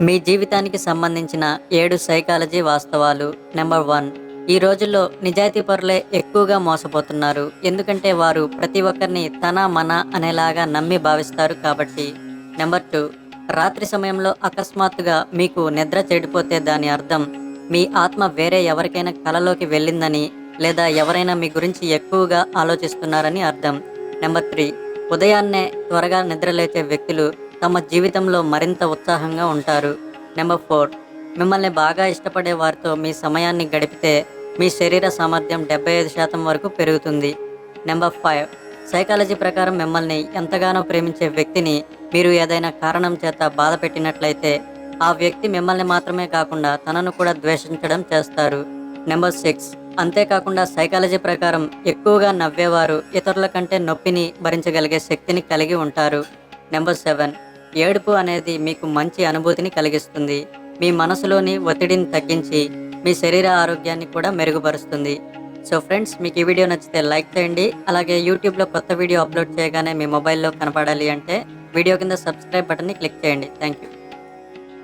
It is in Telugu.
మీ జీవితానికి సంబంధించిన ఏడు సైకాలజీ వాస్తవాలు. నెంబర్ వన్ ఈ రోజుల్లో నిజాయితీ పరులే ఎక్కువగా మోసపోతున్నారు. ఎందుకంటే వారు ప్రతి ఒక్కరిని తన మన అనేలాగా నమ్మి భావిస్తారు కాబట్టి. నెంబర్ టూ రాత్రి సమయంలో అకస్మాత్తుగా మీకు నిద్ర చెడిపోతే దాని అర్థం మీ ఆత్మ వేరే ఎవరికైనా కలలోకి వెళ్ళిందని లేదా ఎవరైనా మీ గురించి ఎక్కువగా ఆలోచిస్తున్నారని అర్థం. నెంబర్ త్రీ ఉదయాన్నే త్వరగా నిద్రలేచే వ్యక్తులు తమ జీవితంలో మరింత ఉత్సాహంగా ఉంటారు. Number four. మిమ్మల్ని బాగా ఇష్టపడే వారితో మీ సమయాన్ని గడిపితే మీ శరీర సామర్థ్యం డెబ్బై ఐదు శాతం వరకు పెరుగుతుంది. Number five. సైకాలజీ ప్రకారం మిమ్మల్ని ఎంతగానో ప్రేమించే వ్యక్తిని మీరు ఏదైనా కారణం చేత బాధ పెట్టినట్లయితే ఆ వ్యక్తి మిమ్మల్ని మాత్రమే కాకుండా తనను కూడా ద్వేషించడం చేస్తారు. Number six. అంతేకాకుండా సైకాలజీ ప్రకారం ఎక్కువగా నవ్వేవారు ఇతరుల కంటే నొప్పిని భరించగలిగే శక్తిని కలిగి ఉంటారు. Number seven. ఏడుపు అనేది మీకు మంచి అనుభూతిని కలిగిస్తుంది. మీ మనసులోని ఒత్తిడిని తగ్గించి మీ శరీర ఆరోగ్యాన్ని కూడా మెరుగుపరుస్తుంది. సో ఫ్రెండ్స్ మీకు ఈ వీడియో నచ్చితే లైక్ చేయండి. అలాగే యూట్యూబ్లో కొత్త వీడియో అప్లోడ్ చేయగానే మీ మొబైల్లో కనపడాలి అంటే వీడియో కింద సబ్స్క్రైబ్ బటన్ని క్లిక్ చేయండి. Thank you